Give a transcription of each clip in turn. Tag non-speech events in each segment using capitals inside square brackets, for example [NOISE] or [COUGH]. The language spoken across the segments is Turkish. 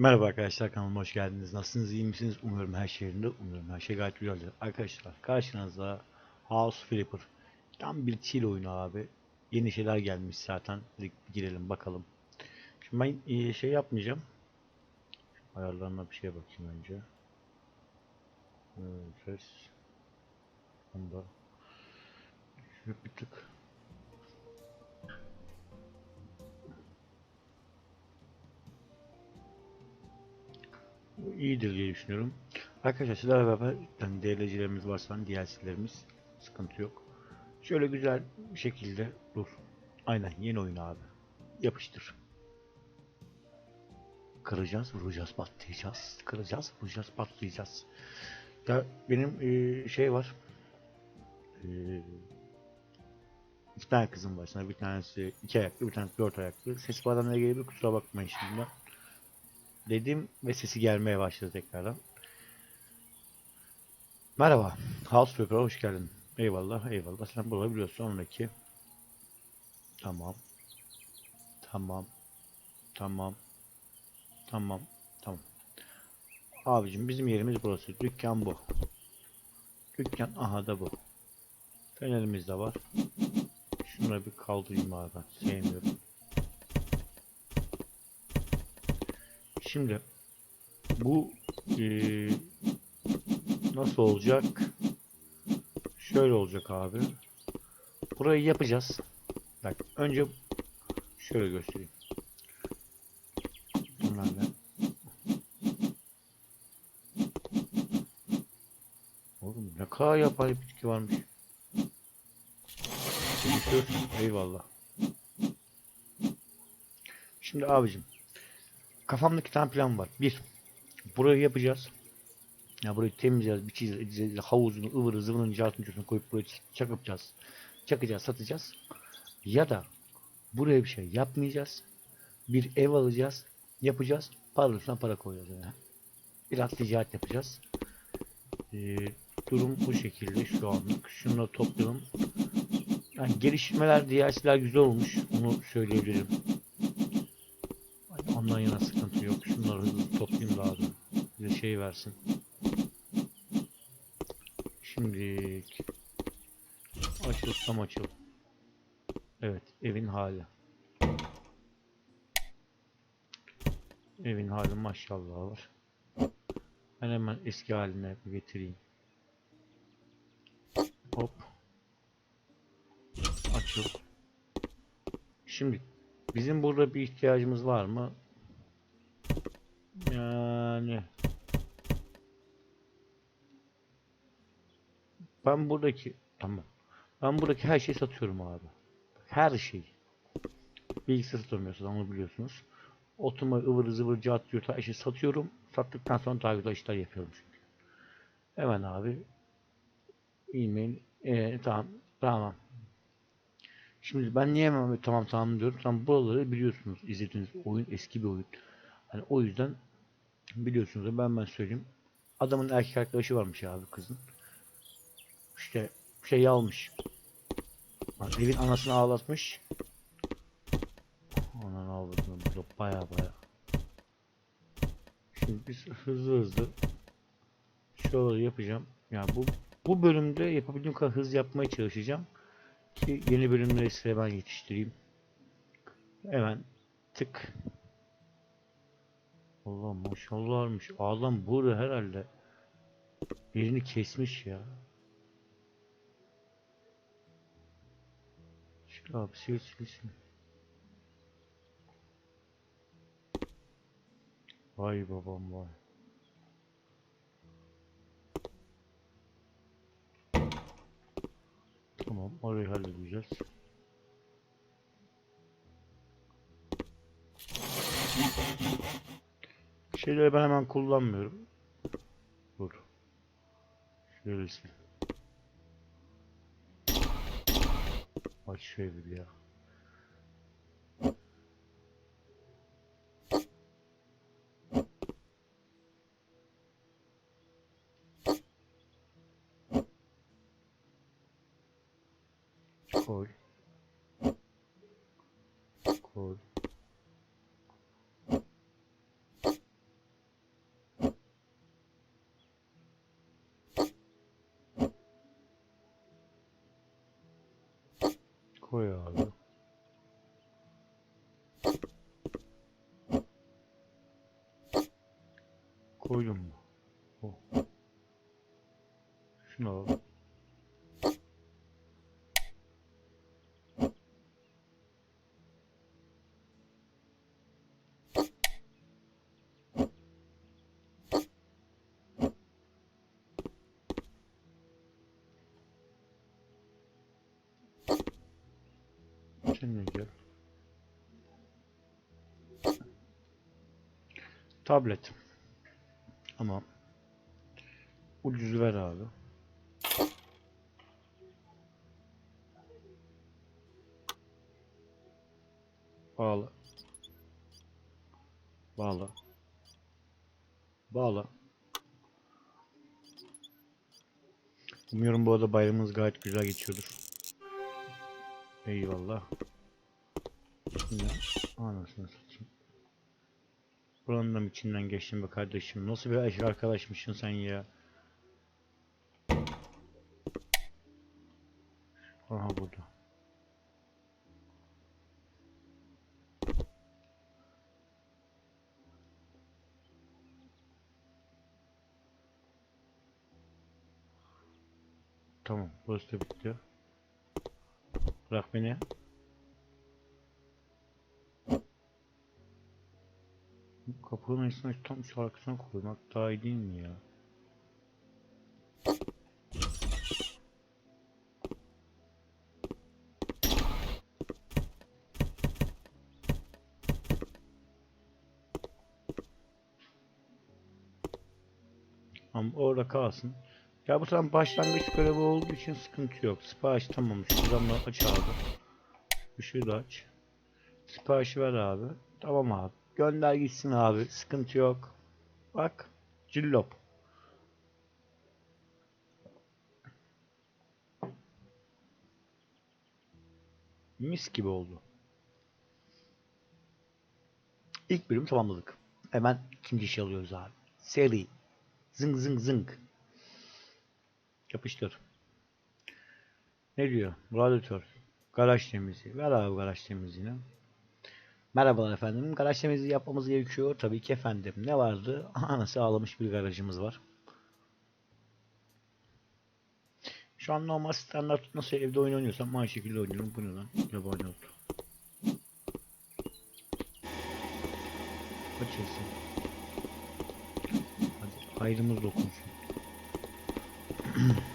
Merhaba arkadaşlar kanalıma hoş geldiniz. Nasılsınız? iyi misiniz? Umuyorum her şey yerinde. Umuyorum her şey gayet güzeldir. Arkadaşlar karşınızda House Flipper. Tam bir chill oyunu abi. Yeni şeyler gelmiş zaten. Hadi girelim bakalım. Şimdi ben e, şey yapmayacağım. Ayarlarına bir şeye bakayım önce. Ee, Ses. Şöyle bir tık. İyidir diye düşünüyorum. Arkadaşlar sizlerle beraber yani DLC'lerimiz varsa DLC'lerimiz sıkıntı yok. Şöyle güzel bir şekilde dur. Aynen yeni oyun abi. Yapıştır. Kıracağız, vuracağız, patlayacağız. Kıracağız, vuracağız, patlayacağız. Ya benim eee, şey var. Eee iki tane kızım var. Sana bir tanesi iki ayaklı, bir tanesi dört ayaklı. Ses bu adamla ilgili bir kusura bakmayın şimdi. Dedim ve sesi gelmeye başladı tekrardan. Merhaba. House Flipper'a hoş geldin. Eyvallah, eyvallah. Sen bulabiliyorsun. Sonraki. Tamam. Tamam. Tamam. Tamam. Tamam. Abicim bizim yerimiz burası. Dükkan bu. Dükkan aha da bu. Fenerimiz de var. Şunları bir kaldırayım abi. Sevmiyorum. Şimdi bu eee, nasıl olacak? Şöyle olacak abi. Burayı yapacağız. Bak önce şöyle göstereyim. Bunlar ne? Oğlum ne kadar yapay bitki varmış. Eyvallah. Şimdi abicim kafamda iki tane plan var. Bir, burayı yapacağız. Ya burayı temizleyeceğiz, biçeceğiz, edeceğiz. Havuzunu, ıvırı, zıvırını, cartını, curtunu koyup burayı çakıpacağız. Çakacağız, satacağız. Ya da buraya bir şey yapmayacağız. Bir ev alacağız, yapacağız. Para üstüne para koyacağız. Yani. Biraz ticaret yapacağız. Ee, durum bu şekilde şu anlık. Şunu da toplayalım. Yani gelişmeler, DLC'ler güzel olmuş. Onu söyleyebilirim. Ondan yana sıkıntı yok. Şunları hızlı toplayayım da. Bize şey versin. Şimdi açıl tam açıl. Evet evin hali. Evin hali maşallah var. Ben hemen eski haline getireyim. Hop. Açıl. Şimdi bizim burada bir ihtiyacımız var mı? Yani ben buradaki tamam. Ben buradaki her şeyi satıyorum abi. Her şeyi. Bilgisayar satamıyorsunuz onu biliyorsunuz. Oturma ıvır zıvır cart yurt her şeyi satıyorum. Sattıktan sonra daha güzel işler yapıyorum çünkü. Hemen abi. E-mail. Ee, tamam. Tamam. Şimdi ben niye hemen tamam tamam diyorum. Tam buraları biliyorsunuz. izlediğiniz oyun eski bir oyun. Hani o yüzden biliyorsunuz ben ben söyleyeyim. Adamın erkek arkadaşı varmış abi kızın. İşte şey almış. Evin anasını ağlatmış. Ananı ağlatma burada baya baya. Şimdi biz hızlı hızlı şöyle yapacağım. Ya bu bu bölümde yapabildiğim kadar hızlı yapmaya çalışacağım ki yeni bölümleri size ben yetiştireyim. Hemen tık. Allah maşallahmış. Adam burada herhalde birini kesmiş ya. Abi silsilsin. Vay babam vay. Tamam orayı halledeceğiz. Şeyleri ben hemen kullanmıyorum. Dur. Şöyle sil. Aç şöyle bir ya. Koy abi. Koydum mu? Oh. Şunu al. De gel. Tablet. Ama ucuzu ver abi. Bağla. Bağla. Bağla. Umuyorum bu arada bayramımız gayet güzel geçiyordur. Eyvallah. Anasını satayım. Buranın da içinden geçtin be kardeşim? Nasıl bir aşk arkadaşmışsın sen ya? Aha burada. Tamam, burası da bitti. Bırak beni. Kapının üstüne tam şu arkasına koymak daha iyi değil mi ya? Ama orada kalsın. Ya bu tam başlangıç görevi olduğu için sıkıntı yok. Sipariş tamam. Da aç abi. Işığı da aç. Siparişi ver abi. Tamam abi. Gönder gitsin abi. Sıkıntı yok. Bak. Cillop. Mis gibi oldu. İlk bölümü tamamladık. Hemen ikinci işi alıyoruz abi. Seri. Zıng zıng zıng. Yapıştır. Ne diyor? Radyatör. Garaj temizliği. Ver abi garaj temizliğini. Merhabalar efendim. Garaj temizliği yapmamız gerekiyor. Tabii ki efendim. Ne vardı? [LAUGHS] Anası ağlamış bir garajımız var. Şu an normal standart nasıl evde oyun oynuyorsam aynı şekilde oynuyorum. Bu ne lan? Yabani oldu. Açılsın. Hadi hayrımız dokunsun. Mm-hmm. [CLEARS THROAT]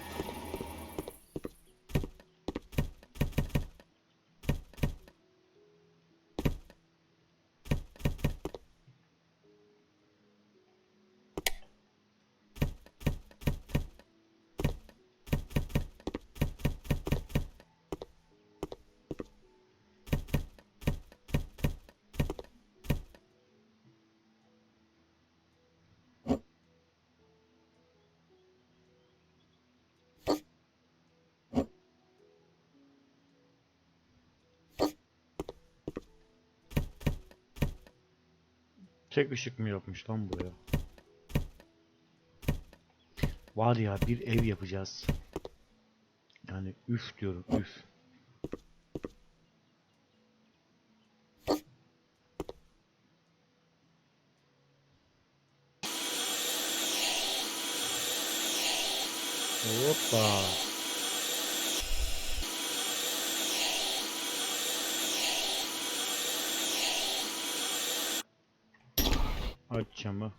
Tek ışık mı yapmış lan buraya? Var ya bir ev yapacağız. Yani üf diyorum üf. Hoppa. Aç camı.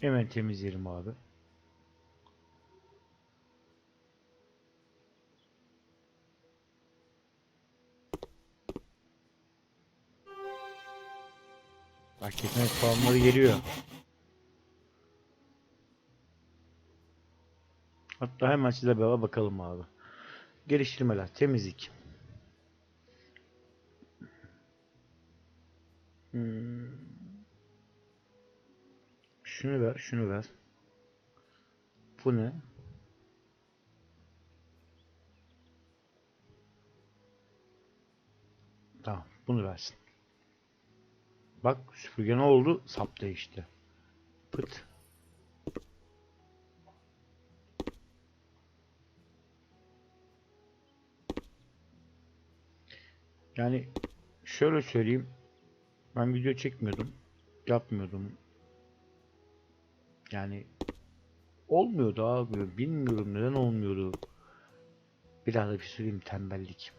Hemen temizleyelim abi. Bak yetenek puanları geliyor. Hatta hemen size beraber bakalım abi. Geliştirmeler, temizlik. Hmm. Şunu ver, şunu ver. Bu ne? Tamam, bunu versin. Bak süpürge ne oldu? Sap değişti. Pıt. Yani şöyle söyleyeyim. Ben video çekmiyordum. Yapmıyordum. Yani olmuyordu abi. Bilmiyorum neden olmuyordu. Biraz da bir söyleyeyim tembellik.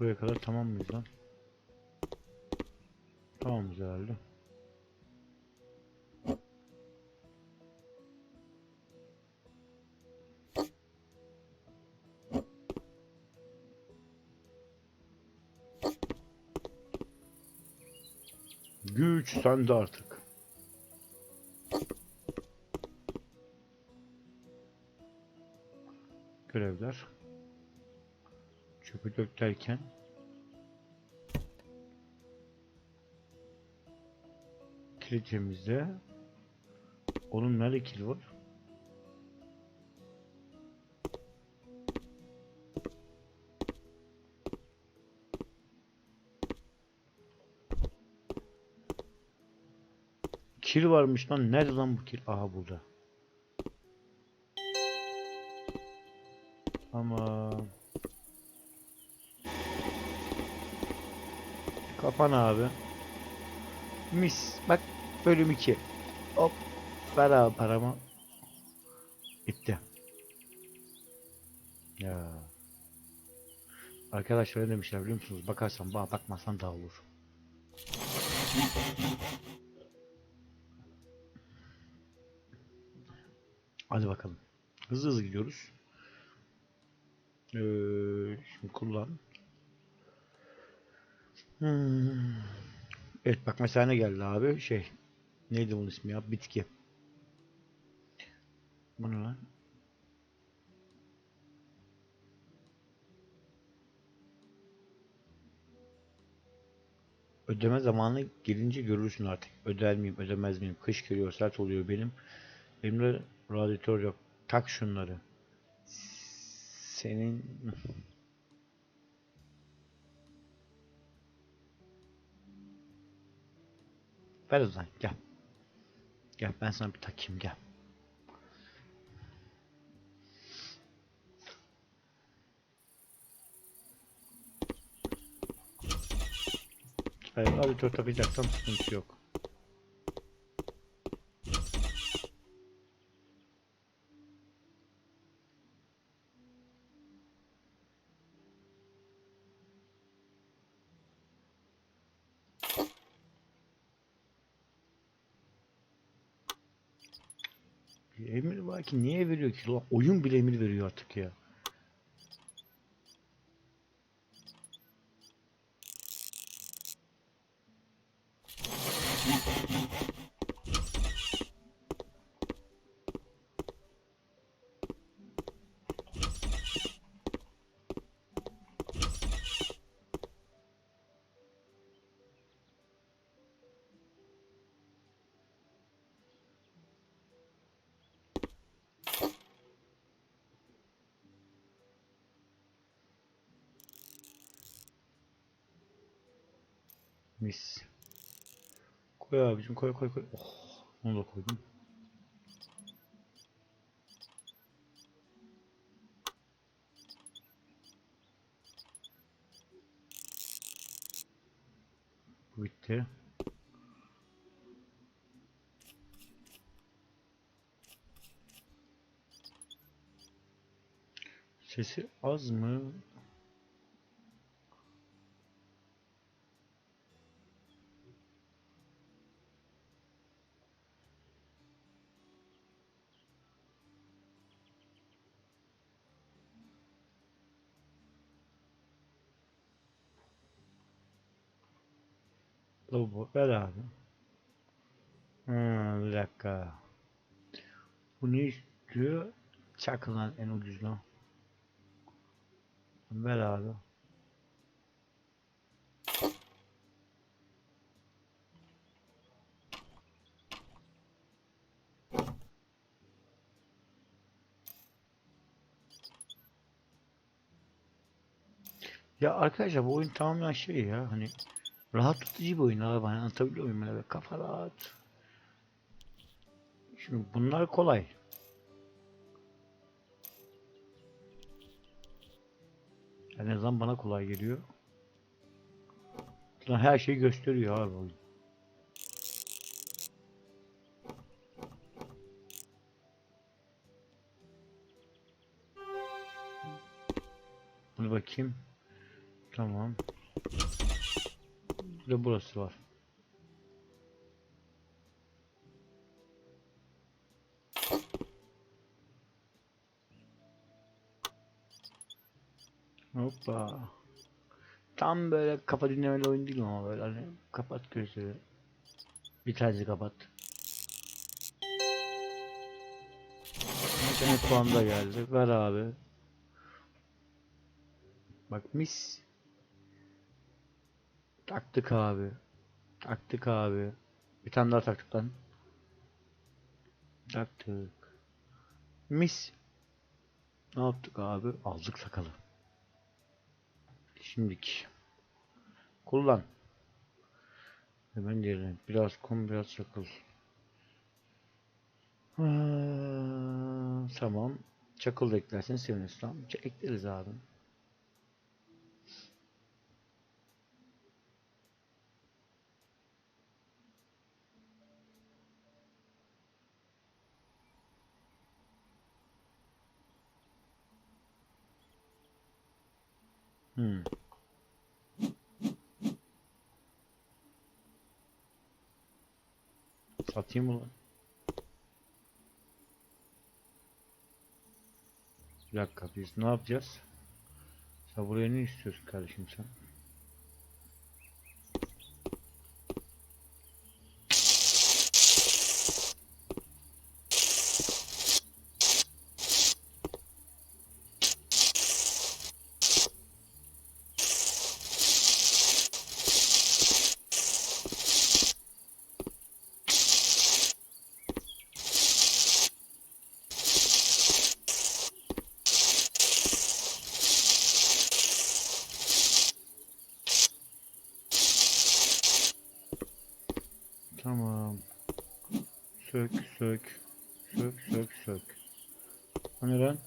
Buraya kadar tamam mıyız lan? Tamamız herhalde. Güç sende artık. Görevler. Çöpü dök derken kilitimizde onun nerede kil var? Kil varmış lan. Nerede lan bu kil? Aha burada. Tamam. Kapan abi. Mis. Bak bölüm 2. Hop. Ver abi paramı. Bitti. Ya. Arkadaşlar ne demişler biliyor musunuz? Bakarsan bana bakmazsan daha olur. Hadi bakalım. Hızlı hızlı gidiyoruz. Ee, şimdi kullan. Hmm. Evet bak mesela ne geldi abi? Şey. Neydi bunun ismi ya? Bitki. Bu ne lan? Ödeme zamanı gelince görürsün artık. Öder miyim, ödemez miyim? Kış geliyor, sert oluyor benim. Benimle radyatör yok. Tak şunları. Senin... Ver o zaman gel. Gel ben sana bir takayım gel. Hayır radyatör takacaksam sıkıntı yok. Emir var ki niye veriyor ki? Oyun bile emir veriyor artık ya. Mis. Koy abicim koy koy koy. Oh, onu da koydum. Bu bitti. Sesi az mı? Ver abi. Ha, bir dakika. Bu ne istiyor? Çakılan en ucuzunu. Ver abi. Ya arkadaşlar bu oyun tamamen şey ya hani rahat tutucu bir oyun abi hani anlatabiliyor muyum böyle kafa rahat. Şimdi bunlar kolay. En azından bana kolay geliyor. Lan her şeyi gösteriyor abi oyun. Bunu bakayım. Tamam. Bir de burası var. Hoppa. Tam böyle kafa dinlemeli oyun değil ama böyle hani kapat gözleri. Bir tanesi kapat. Tane puan da geldi. Ver abi. Bak mis. Taktık abi. Taktık abi. Bir tane daha taktık lan. Taktık. Mis. Ne yaptık abi? Aldık sakalı. Şimdiki. Kullan. Hemen diyelim. Biraz kum biraz sakal. Ha, tamam. Çakıl da eklersen seviniriz. Tamam. Ekleriz abi. Hmm. Mı lan? Bir dakika biz ne yapacağız? Buraya ne istiyorsun kardeşim sen? Tamam. Sök sök. Sök sök sök. O ne lan?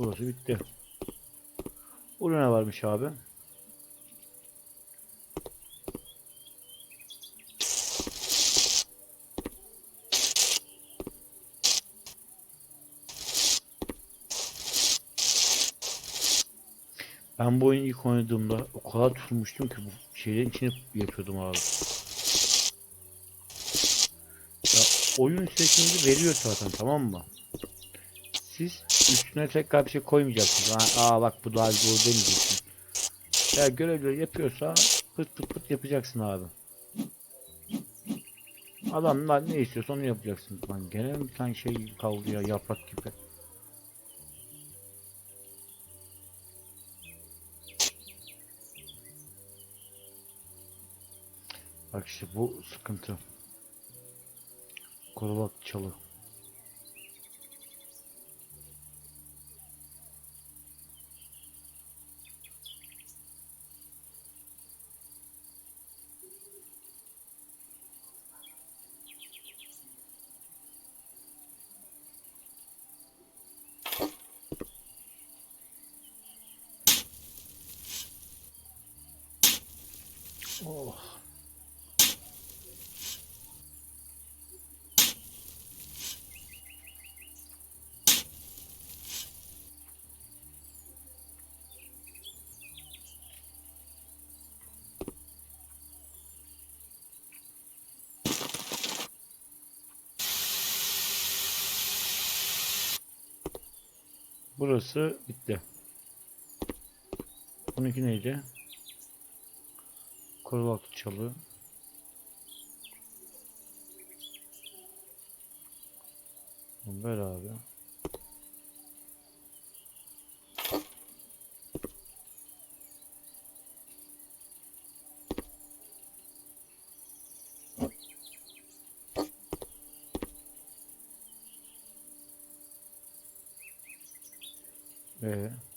Burası bitti. Burada ne varmış abi? Ben bu oyunu ilk oynadığımda o kadar tutmuştum ki bu şeylerin içine yapıyordum abi. Ya oyun seçimini veriyor zaten tamam mı? Siz üstüne tekrar bir şey koymayacaksınız. Aa, aa bak bu daha doğru demeyeceksin. Ya görevleri yapıyorsa pıt pıt pıt yapacaksın abi. Adamlar ne istiyorsa onu yapacaksın. Lan gene bir tane şey kaldı ya yaprak gibi. Bak işte bu sıkıntı. Korulak çalı. Oh. Burası bitti. Bununki neydi? Kurulak çalı. Ver abi. Ee?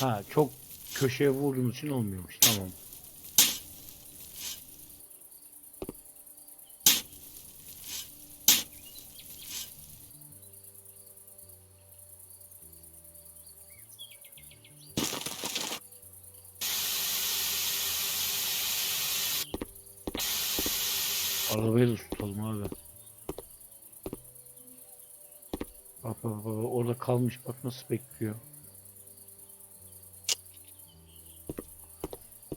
Ha çok köşeye vurduğumuz için olmuyormuş. Tamam. Arabayı da tutalım abi. Bak bak bak orada kalmış bak nasıl bekliyor.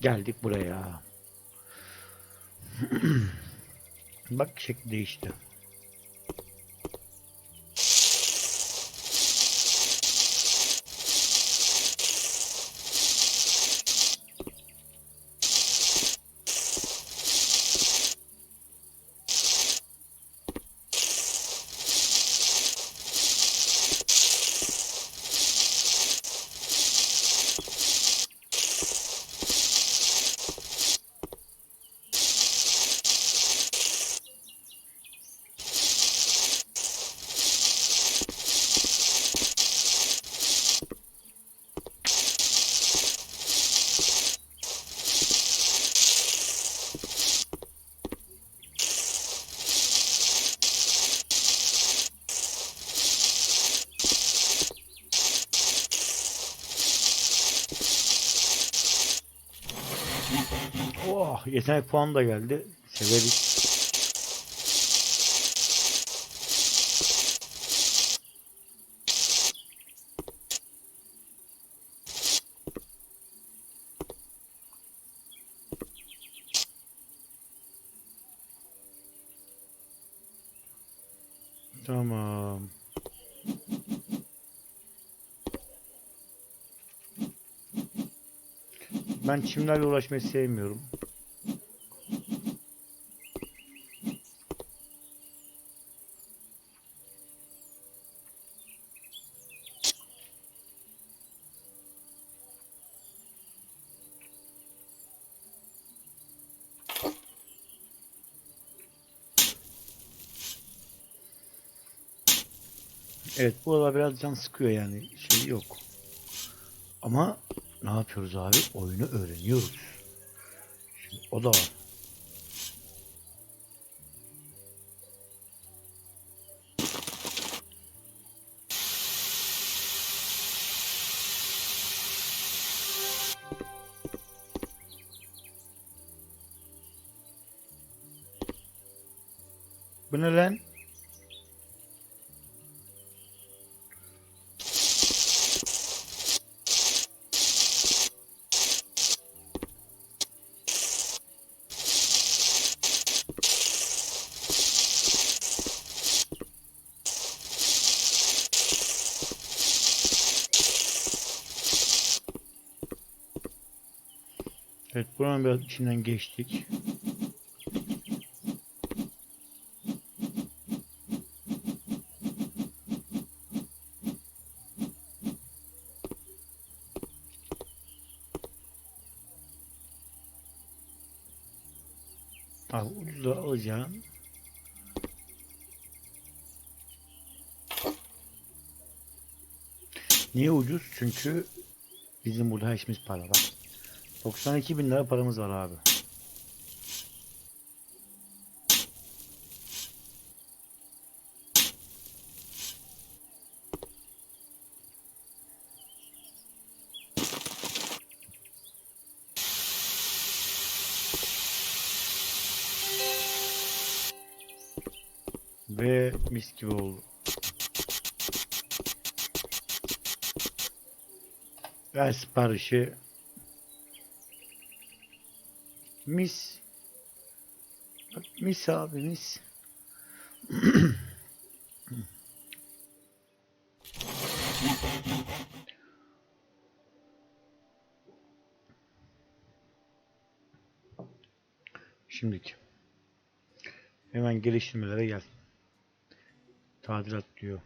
Geldik buraya. [CLEARS THROAT] bak şekli değişti. Oh, yetenek puanı da geldi. Severiz. Tamam. Ben çimlerle uğraşmayı sevmiyorum. Evet bu arada biraz can sıkıyor yani şey yok. Ama ne yapıyoruz abi? Oyunu öğreniyoruz. Şimdi o da var. Bu ne lan? Buranın biraz içinden geçtik. Al ucuza alacağım. Niye ucuz? Çünkü bizim burada işimiz para var. 92 bin lira paramız var abi. Ve mis gibi oldu. Ver siparişi. Mis. Mis abi mis. Şimdiki. Hemen geliştirmelere gel. Tadilat diyor.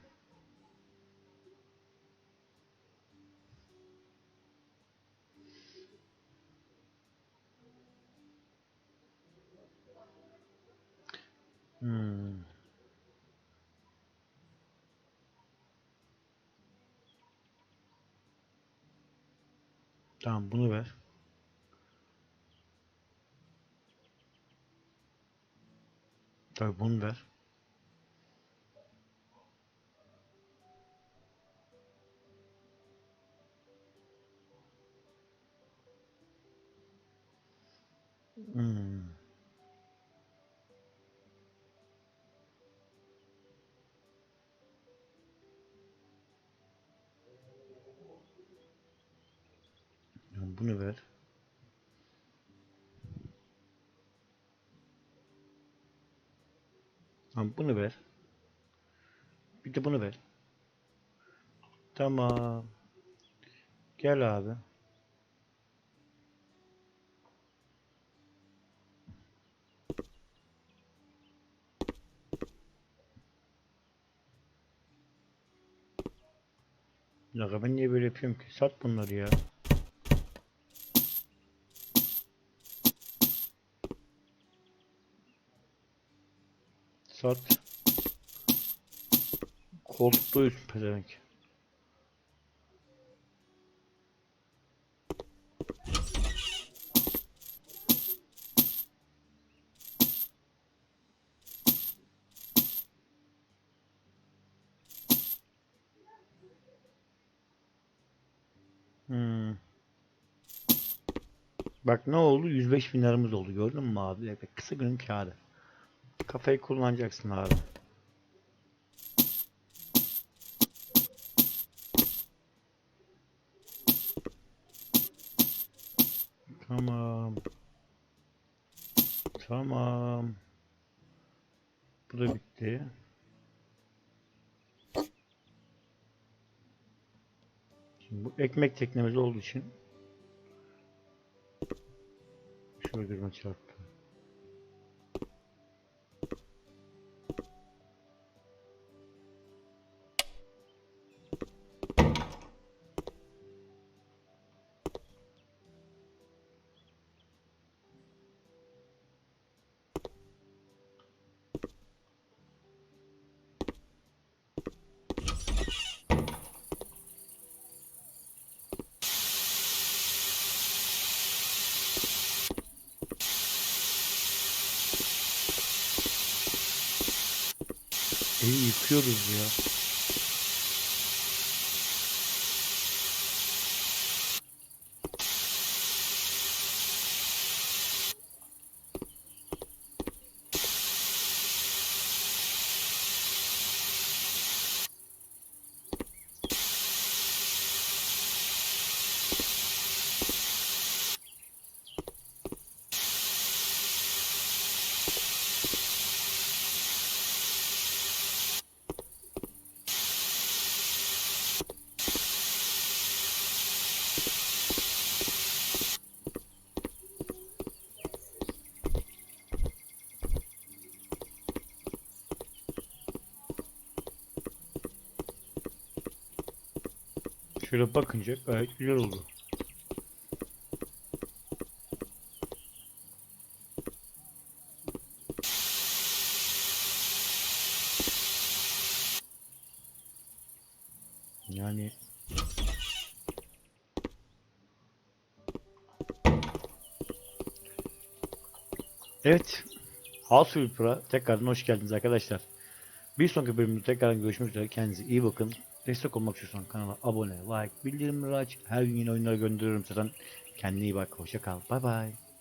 Bunu ver. Tabii bunu ver. Tamam, Bunu ver. Tamam bunu ver. Bir de bunu ver. Tamam. Gel abi. Ya ben niye böyle yapıyorum ki? Sat bunları ya. Sat. Koltukta uyusun pezevenk. Hmm. Bak ne oldu? 105 bin liramız oldu. Gördün mü abi? Kısa günün kârı. Kafayı kullanacaksın abi. Tamam. Tamam. Bu da bitti. Şimdi bu ekmek teknemiz olduğu için şöyle gözüme çarptı. Evi yıkıyoruz ya. Şöyle bakınca gayet güzel oldu. Yani Evet. House Flipper'a tekrardan hoş geldiniz arkadaşlar. Bir sonraki bölümde tekrardan görüşmek üzere. Kendinize iyi bakın. Destek olmak istiyorsan kanala abone, like, bildirimleri aç. Her gün yeni oyunları gönderiyorum zaten. Kendine iyi bak. Hoşça kal. Bay bay.